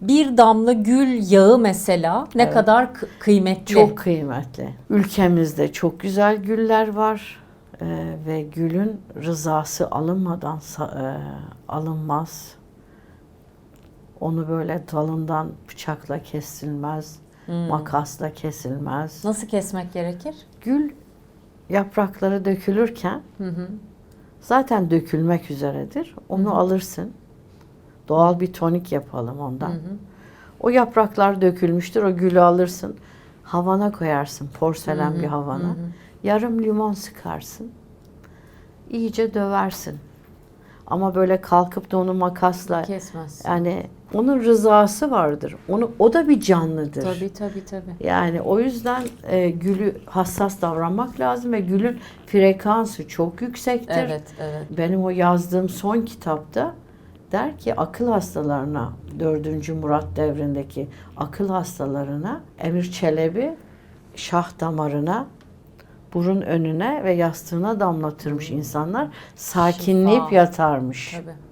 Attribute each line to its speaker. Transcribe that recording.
Speaker 1: bir damla gül yağı mesela ne
Speaker 2: Evet.
Speaker 1: kadar kıymetli.
Speaker 2: Çok kıymetli. Ülkemizde çok güzel güller var Ee, ve gülün rızası alınmadan e, alınmaz. Onu böyle dalından bıçakla kesilmez,
Speaker 1: Hmm.
Speaker 2: makasla kesilmez.
Speaker 1: Nasıl kesmek gerekir?
Speaker 2: Gül yaprakları dökülürken
Speaker 1: Hı hı.
Speaker 2: zaten dökülmek üzeredir. Onu alırsın. Doğal bir tonik yapalım ondan.
Speaker 1: Hı hı.
Speaker 2: O yapraklar dökülmüştür. O gülü alırsın. Havana koyarsın. Porselen bir havana. Yarım limon sıkarsın. İyice döversin. Ama böyle kalkıp da onu makasla
Speaker 1: Kesmez.
Speaker 2: yani onun rızası vardır. Onu o da bir canlıdır.
Speaker 1: Tabii tabii tabii.
Speaker 2: Yani o yüzden e, gülü hassas davranmak lazım ve gülün frekansı çok yüksektir.
Speaker 1: Evet evet.
Speaker 2: Benim o yazdığım son kitapta der ki akıl hastalarına 4. Murat devrindeki akıl hastalarına Emir Çelebi şah damarına burun önüne ve yastığına damlatırmış insanlar. Sakinleyip yatarmış.
Speaker 1: Tabii.